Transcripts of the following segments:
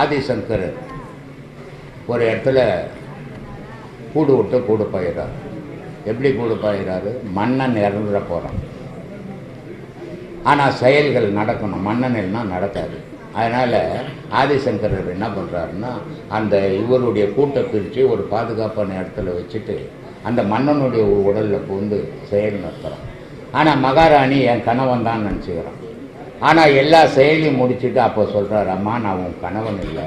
ஆதிசங்கர் ஒரு இடத்துல கூடு விட்டு கூடு பாயிறார். எப்படி கூடு பாயிறாரு? மன்னன் இறந்துட போகிறான் ஆனால் செயல்கள் நடக்கணும். மன்னன் எல்லாம் நடக்காது. அதனால் ஆதிசங்கரர் என்ன பண்ணுறாருன்னா அந்த இவருடைய கூட்டை பிரித்து ஒரு பாதுகாப்பான இடத்துல வச்சுட்டு அந்த மன்னனுடைய உடலில் புகுந்து செயல் நடத்துகிறான் ஆனால் மகாராணி என் கணவன் தான் நினச்சிக்கிறான். ஆனால் எல்லா செயலையும் முடிச்சுட்டு அப்போ சொல்கிறார் அம்மா நான் உன் கணவன் இல்லை.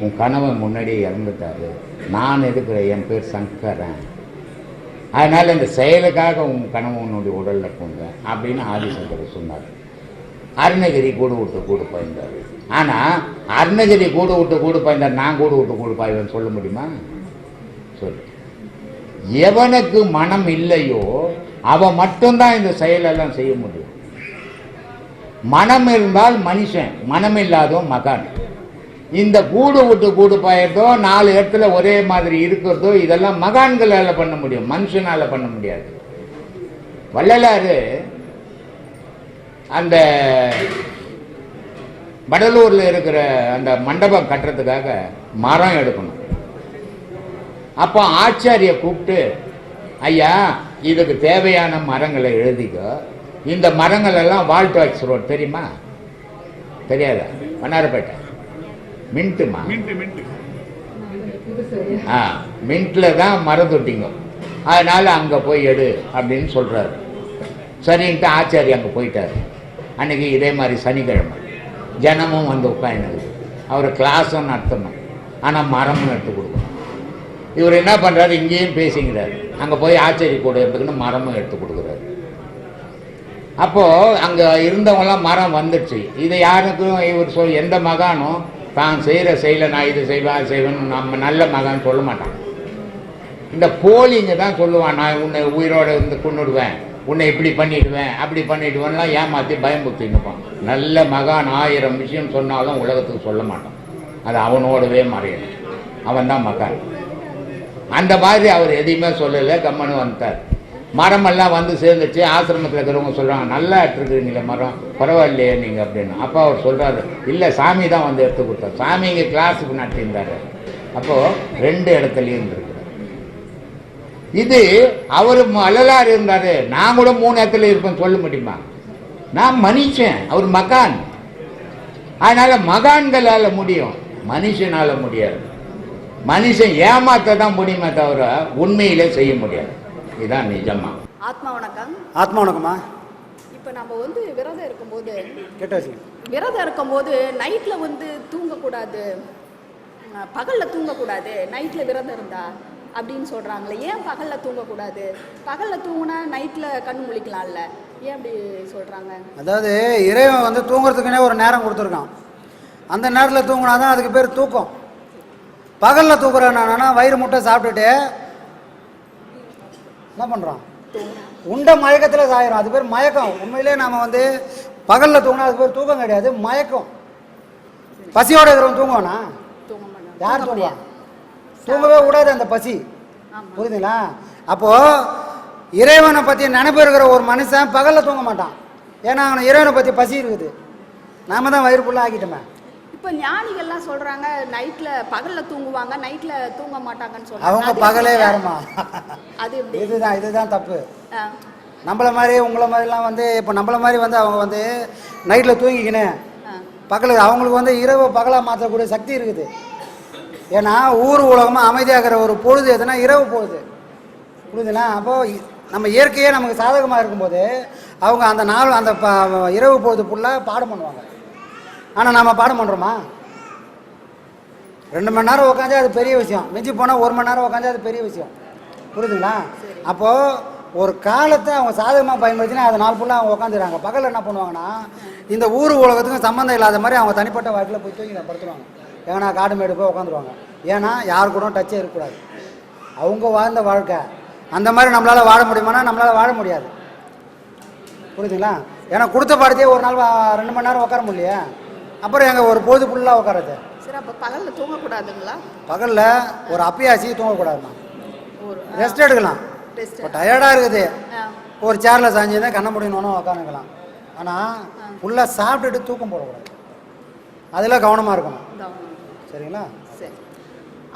உன் கணவன் முன்னாடியே இறந்துட்டாரு. நான் இருக்கிற என் பேர் சங்கரன். அதனால் இந்த செயலுக்காக உன் கணவனுடைய உடலில் கொங்க அப்படின்னு ஆதிசங்கர் சொன்னார். அருணகிரி கூடு விட்டு கூடு பாய்ந்தார். ஆனால் அருணகிரி கூடு விட்டு கூடு பாய்ந்தார் நான் கூடு விட்டு கூடு பாய்வேன் சொல்ல முடியுமா? சொல்லு. எவனுக்கு மனம் இல்லையோ அவன் மட்டும்தான் இந்த செயலெல்லாம் செய்ய முடியும். மனம் இருந்தால் மனுஷன் மனம் இல்லாதோ மகான். இந்த கூடு விட்டு கூடு பாயிறதோ நாலு இடத்துல ஒரே மாதிரி இருக்கிறதோ இதெல்லாம் மகான்களால பண்ண முடியும் மனுஷனால பண்ண முடியாது. வள்ளலாறு அந்த வடலூர்ல இருக்கிற அந்த மண்டபம் கட்டுறதுக்காக மரம் எடுக்கணும். அப்போ ஆச்சாரிய கூப்பிட்டு ஐயா இதுக்கு தேவையான மரங்களை எழுதிக்கோ இந்த மரங்கள் எல்லாம் வால்ட் வாக்ஸ் ரோட் தெரியுமா? தெரியாதா? வண்ணாரப்பேட்டை மின்ட்டுமா? ஆ மின்ட்ல தான் மரம் தொட்டிங்க அதனால அங்கே போய் எடு அப்படின்னு சொல்றாரு. சரின்ட்டு ஆச்சாரி அங்கே போயிட்டாரு. அன்னைக்கு இதே மாதிரி சனிக்கிழமை. ஜனமும் வந்து உட்காந்துது அவர் கிளாஸும் நடத்தணும். ஆனால் மரமும் எடுத்து கொடுக்கணும். இவர் என்ன பண்ணுறாரு இங்கேயும் பேசிக்கிறாரு. அங்கே போய் ஆச்சரிய கூட எடுத்துக்கின்னு மரமும் எடுத்து கொடுக்குறாரு. அப்போது அங்கே இருந்தவங்களாம் மரம் வந்துடுச்சு இதை யாருக்கும் இவர் சொல் எந்த மகானும் தான் செய்கிற செயலை நான் இது செய்வேன் அது செய்வேன்னு நம்ம நல்ல மகான் சொல்ல மாட்டான். இந்த போலிங்க தான் சொல்லுவான் நான் உன்னை உயிரோடு இருந்து கொண்டுடுவேன் உன்னை இப்படி பண்ணிடுவேன் அப்படி பண்ணிடுவேன்லாம் ஏமாற்றி பயமுறுத்தின்னுப்பான் நல்ல மகான் ஆயிரம் விஷயம் சொன்னாலும் உலகத்துக்கு சொல்ல மாட்டான். அது அவனோடவே மறையணும். அவன் தான் மகான். அந்த மாதிரி அவர் எதையுமே சொல்லலை கம்மனு வந்துட்டார். மரமெல்லாம் வந்து சேர்ந்துச்சு ஆசிரமத்தில் இருக்கிறவங்க சொல்கிறாங்க நல்லா எடுத்துருக்குறீங்களே மரம் பரவாயில்லையே நீங்கள் அப்படின்னு. அப்போ அவர் சொல்கிறாரு இல்லை சாமி தான் வந்து எடுத்து கொடுத்தார். சாமி இங்கே கிளாஸுக்கு நட்டிருந்தார் அப்போது ரெண்டு இடத்துலையும் இருந்திருக்கிறார் இது அவர் அழலார் இருந்தார். நான் கூட மூணு இடத்துல இருப்பேன் சொல்ல முடியுமா? நான் மனுஷன் அவர் மகான். அதனால மகான்களால் முடியும் மனுஷனால முடியாது. மனுஷன் ஏமாத்த தான் முடியுமே தவிர உண்மையிலே செய்ய முடியாது. இதுதான் நிஜமா. ஆத்மா வணக்கம். ஆத்மா வணக்கம்மா. இப்போ நம்ம வந்து விரதம் இருக்கும்போது கேட்ட வச்சுங்க விரதம் இருக்கும்போது நைட்டில் வந்து தூங்கக்கூடாது. பகல்ல தூங்கக்கூடாது. நைட்டில் விரதம் இருந்தா அப்படின்னு சொல்கிறாங்களே ஏன் பகலில் தூங்கக்கூடாது? பகலில் தூங்குனா நைட்டில் கண் முழிக்கலாம்ல. ஏன் அப்படி சொல்கிறாங்க அதாவது இறைவன் வந்து தூங்குறதுக்குனே ஒரு நேரம் கொடுத்துருக்கான். அந்த நேரத்தில் தூங்கினா தான் அதுக்கு பேர் தூக்கம். பகலில் தூக்குறேன்னா வயிறு முட்டை சாப்பிட்டுட்டு என்ன பண்ணுறோம் உண்ட மயக்கத்தில் சாயிரும் அது பேர் மயக்கம். உண்மையிலே நாம் வந்து பகலில் தூங்கினா அது பேர் தூக்கம் கிடையாது மயக்கம். பசியோட இருக்கிறவன் தூங்குவானா? யார் தூங்க தூங்குவா. தூங்கவே கூடாது அந்த பசி. புரியுதுங்களா? அப்போ இறைவனை பற்றி நினைப்பு இருக்கிற ஒரு மனுஷன் பகலில் தூங்க மாட்டான். ஏன்னா அவனை இறைவனை பற்றி பசி இருக்குது. நாம தான் வயிறு ஃபுல்லாக ஆக்கிட்டோமே. இப்போ ஞானிகள்லாம் சொல்கிறாங்க நைட்டில் பகலில் தூங்குவாங்க நைட்டில் தூங்க மாட்டாங்கன்னு சொல்றாங்க. அவங்க பகலே? வேறமா அது எப்படி? இதுதான் இதுதான் தப்பு. நம்மள மாதிரி உங்களை மாதிரிலாம் வந்து இப்போ நம்மள மாதிரி வந்து அவங்க வந்து நைட்டில் தூங்கிக்கினேன். பகல் அவங்களுக்கு வந்து இரவு பகலாக மாற்றக்கூடிய சக்தி இருக்குது. ஏன்னா ஊர் உலகமாக அமைதியாகிற ஒரு பொழுது எதுனா இரவு பொழுது. புரியுதுங்களா அப்போது நம்ம இயற்கையே நமக்கு சாதகமாக இருக்கும்போது அவங்க அந்த நாள் அந்த இரவு பொழுது ஃபுல்லாக பாடம் பண்ணுவாங்க. ஆனால் நம்ம பாடம் பண்ணுறோமா ரெண்டு மணி நேரம் உட்காந்து அது பெரிய விஷயம். மிஞ்சி போனால் ஒரு மணி நேரம் உட்காந்து அது பெரிய விஷயம். புரியுதுங்களா அப்போது ஒரு காலத்தை அவங்க சாதகமாக பயன்படுத்தினா அது நாள் ஃபுல்லாக அவங்க உட்காந்துடுறாங்க பகலில் என்ன பண்ணுவாங்கன்னா இந்த ஊர் உலகத்துக்கும் சம்மந்தம் இல்லாத மாதிரி அவங்க தனிப்பட்ட வாழ்க்கையில் போய் தூங்கி படுத்துருவாங்க. ஏன்னா காடு மேடு போய் உட்காந்துருவாங்க ஏன்னா யார் கூட டச்சே இருக்கக்கூடாது. அவங்க வாழ்ந்த வாழ்க்கை. அந்த மாதிரி நம்மளால் வாழ முடியுமானா நம்மளால் வாழ முடியாது. புரியுதுங்களா ஏன்னா கொடுத்த பாடத்தையே ஒரு நாள் ரெண்டு மணி நேரம் உட்கார முடியலையே. அப்புறம் எங்கள் ஒரு பொழுது ஃபுல்லாக உட்காரது சரி அப்போ பகலில் தூங்கக்கூடாதுங்களா? பகலில் ஒரு அப்பியாசி தூங்கக்கூடாதுமா. ஒரு ரெஸ்ட் எடுக்கலாம். இப்போ டயர்டாக இருக்குது. ஒரு சேரில் சாஞ்சுன்னா கண்ண முடியணும்னு உட்காந்துக்கலாம் ஆனால் ஃபுல்லாக சாப்பிட்டுட்டு தூக்கம் போடக்கூடாது. அதில் கவனமாக இருக்கணும். சரிங்களா? சரி.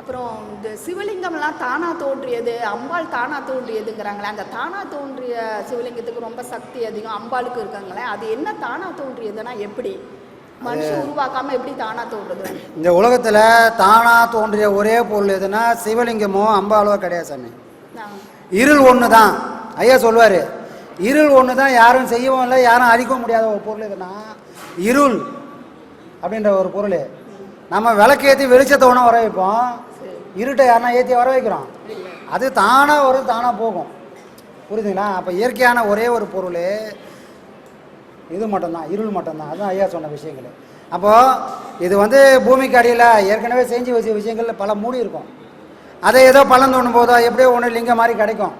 அப்புறம் இந்த சிவலிங்கம்லாம் தானா தோன்றியது அம்பாள் தானா தோன்றியதுங்கிறாங்களே அந்த தானா தோன்றிய சிவலிங்கத்துக்கு ரொம்ப சக்தி அதிகம் அம்பாளுக்கு இருக்காங்களே அது என்ன தானா தோன்றியதுன்னா எப்படி? மனுஷன் உருவாக்காம எப்படி தானா தோன்றுது? இந்த உலகத்தில் தானாக தோன்றிய ஒரே பொருள் எதுனா சிவலிங்கமோ அம்பாலோ கிடையாது சாமி. இருள் ஒன்று தான் ஐயா சொல்லுவார் இருள் ஒன்று தான் யாரும் செய்யவும் இல்லை யாரும் அழிக்கவும் முடியாத ஒரு பொருள் எதுனா இருள் அப்படின்ற ஒரு பொருள். நம்ம விளக்கேற்றி வெளிச்சத்தை ஒன்று வர வைப்போம். இருட்டை யாருன்னா ஏற்றி வர வைக்கிறோம். அது தானாக வரும் தானாக போகும். புரியுதுங்களா? அப்போ இயற்கையான ஒரே ஒரு பொருள். இது மட்டும்தான் இருள் மட்டும்தான். அதுதான் ஐயா சொன்ன விஷயங்கள். அப்போது இது வந்து பூமிக்கு அடியில் ஏற்கனவே செஞ்சு வச்ச விஷயங்கள் பல மூடி இருக்கும். அதை ஏதோ பலன் தோணும் போதோ எப்படியோ ஒன்று லிங்கம் மாதிரி கிடைக்கும்.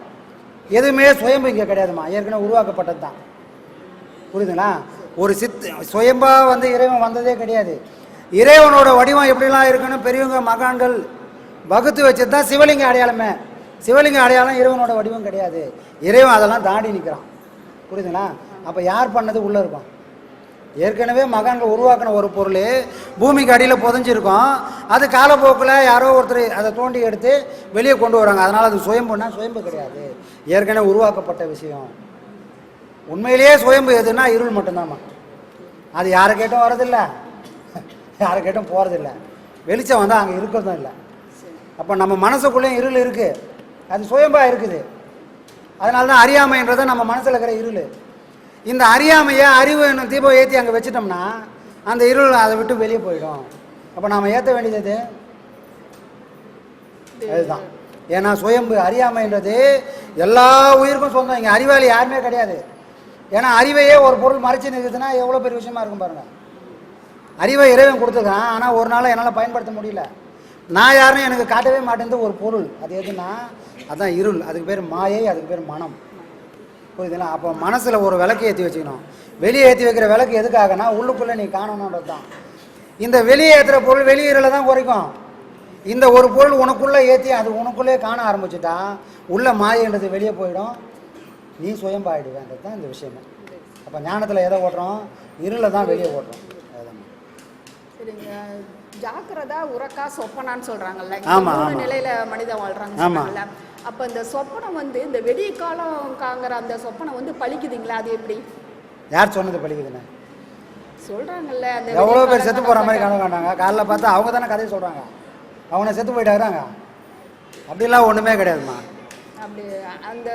எதுவுமே சுயம்பு இங்கே கிடையாதுமா ஏற்கனவே உருவாக்கப்பட்டது தான். புரியுதுங்களா? ஒரு சித் சுயம்பா வந்து இறைவன் வந்ததே கிடையாது. இறைவனோட வடிவம் எப்படிலாம் இருக்குன்னு பெரியவங்க மகான்கள் வகுத்து வச்சது தான் சிவலிங்க அடையாளமே. சிவலிங்க அடையாளம் இறைவனோட வடிவம் கிடையாது. இறைவன் அதெல்லாம் தாண்டி நிற்கிறான் புரியுதுங்களா? அப்போ யார் பண்ணது? உள்ளே இருக்கும். ஏற்கனவே மகான்கள் உருவாக்கின ஒரு பொருள் பூமிக்கு அடியில் புதைஞ்சிருக்கும். அது காலப்போக்கில் யாரோ ஒருத்தர் அதை தோண்டி எடுத்து வெளியே கொண்டு வராங்க. அதனால் அது சுயம்புனா சுயம்பு கிடையாது. ஏற்கனவே உருவாக்கப்பட்ட விஷயம். உண்மையிலேயே சுயம்பு எதுன்னா இருள் மட்டும்தாம்மா. அது யாரை கேட்டும் வரதில்ல யாரை கேட்டும் போகிறதில்ல வெளிச்சம் வந்தால் அங்கே இருக்கிறதும் இல்லை. அப்போ நம்ம மனசுக்குள்ளேயும் இருள் இருக்குது அது சுயம்பாக இருக்குது. அதனால தான் அறியாமைன்றதை நம்ம மனசில் இருக்கிற இருள். இந்த அறியாமையை அறிவு என்னும் தீபம் ஏற்றி அங்கே வச்சிட்டோம்னா அந்த இருள் அதை விட்டு வெளியே போயிடும். அப்போ நாம் ஏற்ற வேண்டியது? அதுதான். ஏன்னா சுயம்பு அறியாமைன்றது எல்லா உயிருக்கும் சொந்தம். இங்கே அறிவாளி யாருமே கிடையாது. ஏன்னா அறிவையே ஒரு பொருள் மறைச்சு நிற்குதுன்னா எவ்வளோ பெரிய விஷயமா இருக்கும் பாருங்க. அறிவை இறைவன் கொடுத்துருக்கான். ஆனால் ஒரு நாள் என்னால் பயன்படுத்த முடியல. நான் யாருன்னு எனக்கு காட்டவே மாட்டேங்குது ஒரு பொருள். அது எதுனா அதான் இருள். அதுக்கு பேர் மாயை அதுக்கு பேர் மனம். புரியுதுங்களா? அப்போ மனசில் ஒரு விளக்கு ஏற்றி வச்சுக்கணும். வெளியே ஏற்றி வைக்கிற விளக்கு எதுக்காகனா உள்ளுக்குள்ளே நீ காணணுன்றது தான். இந்த வெளியே ஏற்றுற பொருள் வெளியீரலை தான் குறைக்கும். இந்த ஒரு பொருள் உனக்குள்ளே ஏற்றி அது உனக்குள்ளே காண ஆரம்பிச்சுட்டா உள்ள மாயன்றது வெளியே போயிடும். நீ சுயம்பாயிடுவேன்றது தான் இந்த விஷயமே. அப்போ ஞானத்தில் எதை ஓட்டுறோம்? இருளை தான் வெளியே ஓட்டுறோம். ஜாக்கிரதா உறக்கா சொப்பனான்னு சொல்றாங்கல்ல. ஆமா. நிலையில மனிதன் வாழ்றாங்க ஆமா. அப்ப இந்த சொப்பனம் வந்து இந்த வெடிய காலம் காங்கிற அந்த சொப்பனம் வந்து பழிக்குதுங்களா? அது எப்படி? யார் சொன்னது பழிக்குதுன்னு? சொல்றாங்கல்ல அந்த எவ்வளோ பேர் செத்து போகிற மாதிரி. கனவு காண்டாங்க காலைல பார்த்தா அவங்க தானே கதையை சொல்கிறாங்க அவங்க செத்து போயிட்டாங்க அப்படிலாம் ஒன்றுமே கிடையாதுமா அப்படி அந்த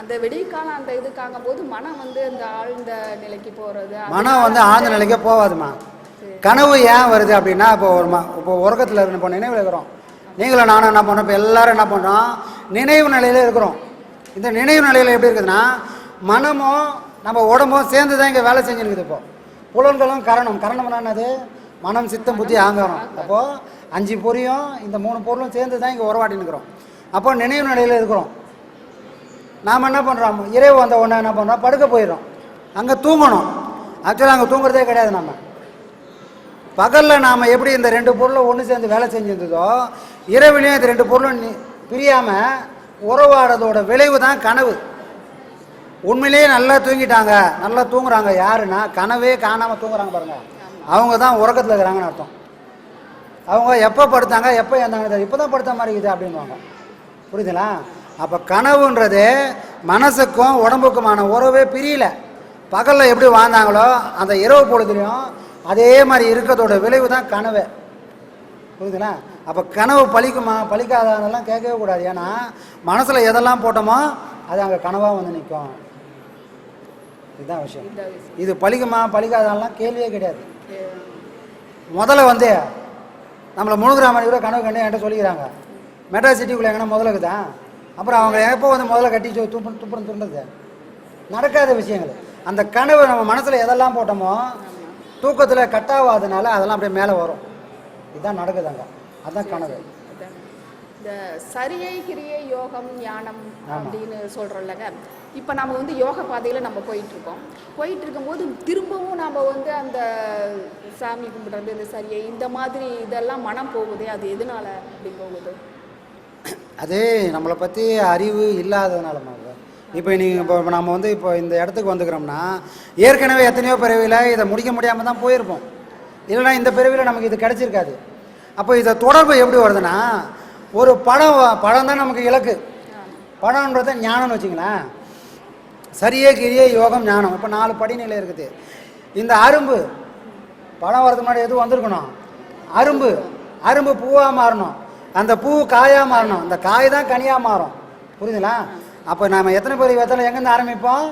அந்த வெடிக்காலம் அந்த இதுக்காங்க போது மனம் வந்து அந்த ஆழ்ந்த நிலைக்கு போறது மனம் வந்து ஆழ்ந்த நிலைக்கே போகாதுமா கனவு ஏன் வருது அப்படின்னா இப்போ ஒரு இப்போ உறக்கத்தில் இப்போ நினைவில் இருக்கிறோம். நீங்களும் நானும் என்ன பண்ணோம் இப்போ எல்லாரும் என்ன பண்ணுறோம் நினைவு நிலையில் இருக்கிறோம். இந்த நினைவு நிலையில் எப்படி இருக்குதுன்னா மனமும் நம்ம உடம்பும் சேர்ந்து தான் இங்கே வேலை செஞ்சுருக்குது இப்போது புலன்களும் கரணம். கரணம்னா என்னது? மனம் சித்தம் புத்தி ஆங்காரம் அப்போது அஞ்சு பொரியும் இந்த மூணு பொருளும் சேர்ந்து தான் இங்கே உறவாடி இருக்கிறோம் அப்போ நினைவு நிலையில் இருக்கிறோம். நாம் என்ன பண்ணுறோம் இரவு வந்த உடனே என்ன பண்ணுறோம் படுக்க போயிடும் அங்கே தூங்கணும். ஆக்சுவலாக அங்கே தூங்குறதே கிடையாது நம்ம. பகலில் நாம் எப்படி இந்த ரெண்டு பொருளும் ஒன்று சேர்ந்து வேலை செஞ்சிருந்ததோ இரவிலையும் இந்த ரெண்டு பொருளும் பிரியாமல் உறவாடுறதோட விளைவு தான் கனவு. உண்மையிலேயே நல்லா தூங்கிட்டாங்க நல்லா தூங்குறாங்க யாருன்னா கனவே காணாமல் தூங்குறாங்க பாருங்க. அவங்க தான் உறக்கத்தில் இருக்கிறாங்கன்னு அர்த்தம். அவங்க எப்போ படுத்தாங்க எப்போ இருந்தாங்க இப்போ தான் படுத்த மாதிரி இருக்குது அப்படின்வாங்க புரியுதுங்களா? அப்போ கனவுன்றது மனசுக்கும் உடம்புக்குமான உறவே பிரியல. பகலில் எப்படி வாழ்ந்தாங்களோ அந்த இரவு பொழுதுலையும் அதே மாதிரி இருக்கிறதோட விளைவு தான் கனவு. புரியுதுங்களா? அப்போ கனவு பழிக்குமா? பழிக்காததெல்லாம் கேட்கவே கூடாது. ஏன்னா மனசில் எதெல்லாம் போட்டோமோ அது அங்கே கனவாக வந்து நிற்கும் இதுதான் விஷயம். இது பழிக்குமா? பழிக்காதெல்லாம் கேள்வியே கிடையாது. முதல்ல வந்து நம்மளை முழுகிற மாதிரி கூட கனவு கண்டு என்கிட்ட சொல்லிக்கிறாங்க. மெட்ராஸ் சிட்டிக்குள்ளே எங்கன்னா முதல்ல இருக்குதா அப்புறம் அவங்க எப்போ வந்து முதல்ல கட்டி துப்புறம் துண்டது நடக்காத விஷயங்கள். அந்த கனவு நம்ம மனசில் எதெல்லாம் போட்டோமோ தூக்கத்தில் கட்டாவாதனால அதெல்லாம் அப்படியே மேலே வரும். இதுதான் நடக்குதாங்க அதுதான் கனவு. இந்த சரியை கிரியை யோகம் ஞானம். அப்படின்னு சொல்கிறோம்லங்க இப்போ நம்ம வந்து யோக பாதையில் நம்ம போயிட்டு இருக்கோம் போயிட்டு இருக்கும்போது திரும்பவும் நம்ம வந்து அந்த சாமி கும்பிடுறது இந்த சரியை இந்த மாதிரி இதெல்லாம் மனம் போகுதே அது எதனால அப்படி போகுது? அது நம்மளை பற்றி அறிவு இல்லாததுனால இப்போ நீங்கள் இப்போ நம்ம வந்து இப்போ இந்த இடத்துக்கு வந்துக்கிறோம்னா ஏற்கனவே எத்தனையோ பிறவியில் இதை முடிக்க முடியாமல் தான் போயிருப்போம். இல்லைன்னா இந்த பிறவியில் நமக்கு இது கிடச்சிருக்காது. அப்போ இதை தொடர்பு எப்படி வருதுன்னா ஒரு படம் படம் தான் நமக்கு இலக்கு. படம்ன்றத ஞானம்னு வச்சுங்களேன். சரியே கிரியே யோகம் ஞானம். இப்போ நாலு படிநிலை இருக்குது. இந்த அரும்பு படம் வரதுக்கு முன்னாடி எதுவும் வந்திருக்கணும்? அரும்பு. அரும்பு பூவாக மாறணும். அந்த பூ காயாக மாறணும். அந்த காய் தான் கனியாக மாறும். புரியுதுங்களா? அப்போ நாம் எத்தனை பேர் எத்தனை எங்கேருந்து ஆரம்பிப்போம்?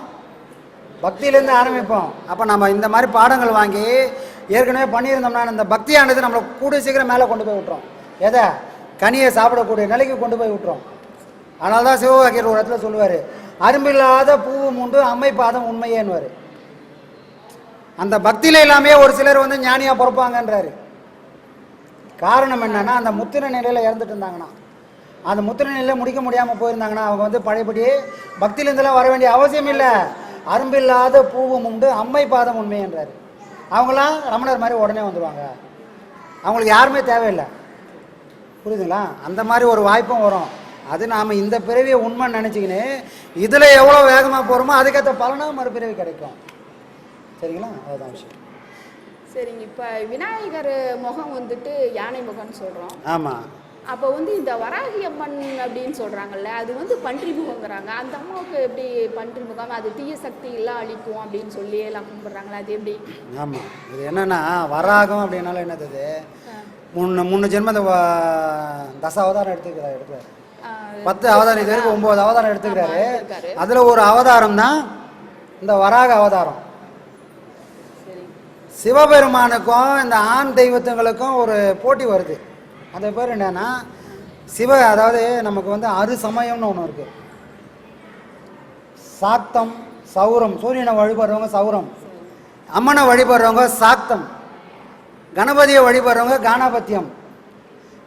பக்தியிலேருந்து ஆரம்பிப்போம். அப்போ நம்ம இந்த மாதிரி பாடங்கள் வாங்கி ஏற்கனவே பண்ணியிருந்தோம்னா இந்த பக்தியானது நம்மளை கூடிய சீக்கிரம் மேலே கொண்டு போய் விட்டுரும். எதை? கனியை சாப்பிடக்கூடிய நிலைக்கு கொண்டு போய் விட்டுரும். அதனால தான் சிவகாக்கியர் ஒரு இடத்துல சொல்லுவார் அரும்பில்லாத பூவும் உண்டு அம்மை பாதம் உண்மையேன்னுவார். அந்த பக்தியில் எல்லாமே ஒரு சிலர் வந்து ஞானியாக பிறப்பாங்கன்றாரு. காரணம் என்னன்னா அந்த முத்திர நிலையில் இறந்துட்டு இருந்தாங்கன்னா அந்த முத்திர நிலையில் முடிக்க முடியாமல் போயிருந்தாங்கன்னா அவங்க வந்து பழையபடி பக்தியிலேருந்துலாம் வர வேண்டிய அவசியம் இல்லை. அரும்பில்லாத பூவும் உண்டு அம்மை பாதம் உண்மைன்றாரு அவங்களாம் ரமணர் மாதிரி உடனே வந்துடுவாங்க அவங்களுக்கு யாருமே தேவையில்லை. புரியுதுங்களா? அந்த மாதிரி ஒரு வாய்ப்பும் வரும். அது நாம் இந்த பிறவியை உண்மைன்னு நினச்சிக்கின்னு இதில் எவ்வளோ வேகமாக போகிறோமோ அதுக்கேற்ற பலனாக மறுபிறவி கிடைக்கும். சரிங்களா? அதுதான் விஷயம். சரிங்க. இப்போ விநாயகர் முகம் வந்துட்டு யானை முகம்னு சொல்கிறோம் ஆமாம் அப்போ வந்து இந்த வராகி அம்மன் அப்படின்னு சொல்கிறாங்கல்ல அது வந்து பன்றி முகங்கிறாங்க அந்த அம்மாவுக்கு எப்படி பன்றி முகம் அது தீய சக்தி எல்லாம் அழிக்கும் அப்படின்னு சொல்லி எல்லாம் கும்பிட்றாங்களா? அது எப்படி? ஆமாம் இது என்னன்னா வராகம் அப்படின்னால என்னது? முன்ன முன்னு ஜென்ம தச அவதாரம் எடுத்துக்கிறார் எடுக்கிறார் ஆஹ் பத்து அவதாரம் இது வரைக்கும் ஒம்பது அவதாரம் எடுத்துக்கிறாரு. அதில் ஒரு அவதாரம் தான் இந்த வராக அவதாரம். சிவபெருமானுக்கும் இந்த ஆண் தெய்வத்துங்களுக்கும் ஒரு போட்டி வருது. அந்த பேர் என்னன்னா சிவ அதாவது நமக்கு வந்து அறு சமயம்னு ஒன்று இருக்கு. சாத்தம் சௌரம். சூரியனை வழிபடுறவங்க சௌரம். அம்மனை வழிபடுறவங்க சாத்தம். கணபதியை வழிபடுறவங்க கானாபத்தியம்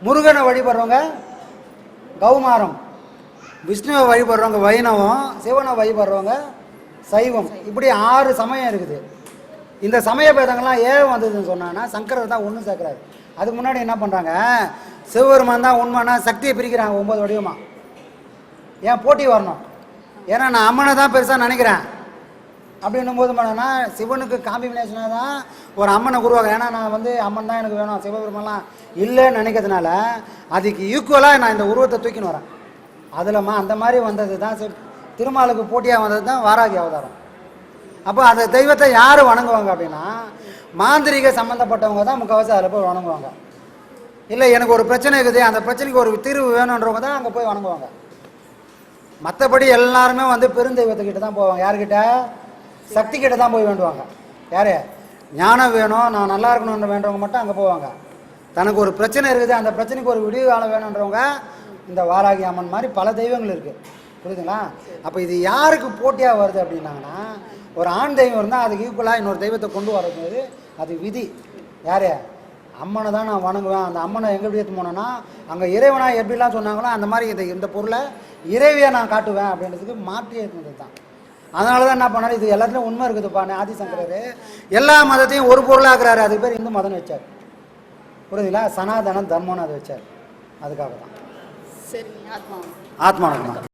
முருகனை வழிபடுறவங்க கௌமாரம். விஷ்ணுவை வழிபடுறவங்க வைணவம். சிவனை வழிபடுறவங்க சைவம். இப்படி ஆறு சமயம் இருக்குது. இந்த சமய பேதங்கள்லாம் ஏன் வந்ததுன்னு சொன்னான்னா சங்கரர் தான் ஒன்று சேர்க்குறாரு. அதுக்கு முன்னாடி என்ன பண்ணுறாங்க சிவபெருமான் தான் உண்மைன்னா சக்தியை பிரிக்கிறாங்க ஒம்பது வடிவமாக ஏன் போட்டி வரணும்? ஏன்னா நான் அம்மனை தான் பெருசாக நினைக்கிறேன். அப்படின்னும் போது பண்ணனா சிவனுக்கு காம்பினேஷனாக தான் ஒரு அம்மனை உருவாக்குறேன். ஏன்னா நான் வந்து அம்மன் தான் எனக்கு வேணும். சிவபெருமான்லாம் இல்லைன்னு நினைக்கிறதுனால அதுக்கு ஈக்குவலாக நான் இந்த உருவத்தை தூக்கின்னு வரேன். அதில்மா அந்த மாதிரி வந்தது தான் திருமாலுக்கு போட்டியாக வந்தது தான் வாராகி அவதாரம். அப்போ அந்த தெய்வத்தை யார் வணங்குவாங்க அப்படின்னா மாந்திரிக சம்மந்தப்பட்டவங்க தான் முக்கால்வாசி அதில் போய் வணங்குவாங்க. இல்லை எனக்கு ஒரு பிரச்சனை இருக்குது அந்த பிரச்சனைக்கு ஒரு தீர்வு வேணுன்றவங்க தான் அங்கே போய் வணங்குவாங்க. மற்றபடி எல்லாருமே வந்து பெருந்தெய்வத்துக்கிட்ட தான் போவாங்க. யார்கிட்ட? சக்தி கிட்ட தான் போய் வேண்டுவாங்க. யார்? ஞானம் வேணும் நான் நல்லா இருக்கணும்னு வேண்டவங்க மட்டும் அங்கே போவாங்க. தனக்கு ஒரு பிரச்சனை இருக்குது அந்த பிரச்சனைக்கு ஒரு விடிவு காலம் வேணுன்றவங்க இந்த வாராகி அம்மன் மாதிரி பல தெய்வங்கள் இருக்குது புரியுதுங்களா? அப்போ இது யாருக்கு போட்டியாக வருது அப்படின்னாங்கன்னா ஒரு ஆண் தெய்வம் இருந்தால் அதுக்கு ஈக்குவலாக இன்னொரு தெய்வத்தை கொண்டு வரும்போது அது விதி. யாரு? அம்மனை தான் நான் வணங்குவேன். அந்த அம்மனை எங்கே எப்படி எடுத்து போனேன்னா அங்கே இறைவனா எப்படிலாம் சொன்னாங்களோ அந்த மாதிரி இந்த இந்த பொருளை இறைவியை நான் காட்டுவேன் அப்படின்றதுக்கு மாற்றி இருந்தது தான். அதனால தான் என்ன பண்ணாரு? இது எல்லாத்துலையும் உண்மை இருக்குதுப்பா ஆதிசங்கரர். எல்லா மதத்தையும் ஒரு பொருளாக்குறாரு அதுக்கு பேர் இந்து மதம்னு வச்சார். புரியுதுங்களா? சனாதனம் தர்மம்னு அதை வச்சார். அதுக்காக தான். சரிங்க ஆத்மா ஆத்மானந்தம்